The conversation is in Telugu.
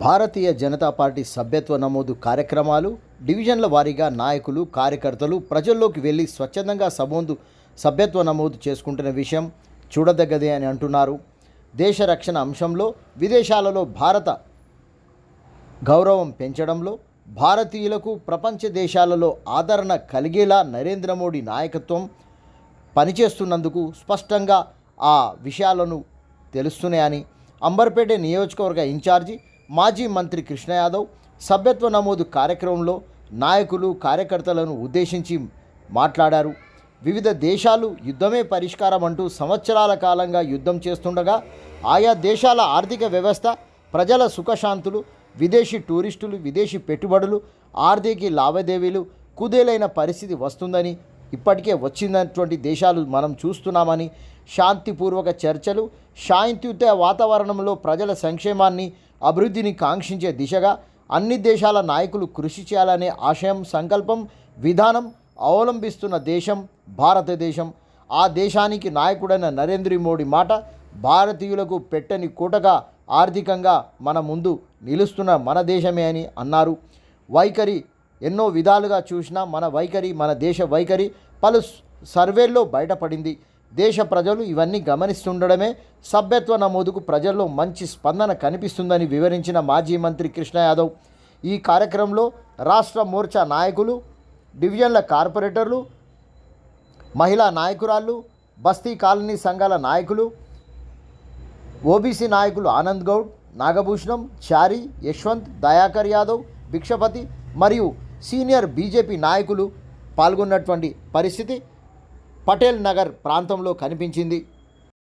భారతీయ జనతా పార్టీ సభ్యత్వ నమోదు కార్యక్రమాలు డివిజన్ల వారీగా నాయకులు కార్యకర్తలు ప్రజల్లోకి వెళ్ళి స్వచ్ఛందంగా సమోదు సభ్యత్వ నమోదు చేసుకుంటున్న విషయం చూడదగ్గదే అని అంటున్నారు. దేశ రక్షణ అంశంలో విదేశాలలో భారత గౌరవం పెంచడంలో భారతీయులకు ప్రపంచ దేశాలలో ఆదరణ కలిగేలా నరేంద్ర మోడీ నాయకత్వం పనిచేస్తున్నందుకు స్పష్టంగా ఆ విషయాలను తెలుస్తున్నాయని అంబర్పేట నియోజకవర్గ ఇన్ఛార్జి మాజీ మంత్రి కృష్ణ యాదవ్ సభ్యత్వ నమోదు కార్యక్రమంలో నాయకులు కార్యకర్తలను ఉద్దేశించి మాట్లాడారు. వివిధ దేశాలు యుద్ధమే పరిష్కారం అంటూ సంవత్సరాల కాలంగా యుద్ధం చేస్తుండగా ఆయా దేశాల ఆర్థిక వ్యవస్థ ప్రజల సుఖశాంతులు విదేశీ టూరిస్టులు విదేశీ పెట్టుబడులు ఆర్థిక లావాదేవీలు కుదేలైన పరిస్థితి వస్తుందని ఇప్పటికే వచ్చినటువంటి దేశాలు మనం చూస్తున్నామని శాంతిపూర్వక చర్చలు శాంతియుత వాతావరణంలో ప్రజల సంక్షేమాన్ని అభివృద్ధిని కాంక్షించే దిశగా అన్ని దేశాల నాయకులు కృషి చేయాలనే ఆశయం సంకల్పం విధానం అవలంబిస్తున్న దేశం భారతదేశం. ఆ దేశానికి నాయకుడైన నరేంద్ర మోడీ మాట భారతీయులకు పెట్టని కూటగా ఆర్థికంగా మన ముందు నిలుస్తున్న మన దేశమే అని అన్నారు. వైఖరి ఎన్నో విధాలుగా చూసినా మన వైఖరి మన దేశ వైఖరి పలు సర్వేల్లో బయటపడింది. దేశ ప్రజలు ఇవన్నీ గమనిస్తుండడమే సభ్యత్వ నమోదుకు ప్రజల్లో మంచి స్పందన కనిపిస్తుందని వివరించిన మాజీ మంత్రి కృష్ణ యాదవ్. ఈ కార్యక్రమంలో రాష్ట్ర మోర్చా నాయకులు డివిజన్ల కార్పొరేటర్లు మహిళా నాయకురాళ్ళు బస్తీ కాలనీ సంఘాల నాయకులు ఓబీసీ నాయకులు ఆనంద్ గౌడ్ నాగభూషణం చారి యశ్వంత్ దయాకర్ యాదవ్ భిక్షపతి మరియు సీనియర్ బీజేపీ నాయకులు పాల్గొన్నటువంటి పరిస్థితి పటేల్ నగర్ ప్రాంతంలో కనిపించింది.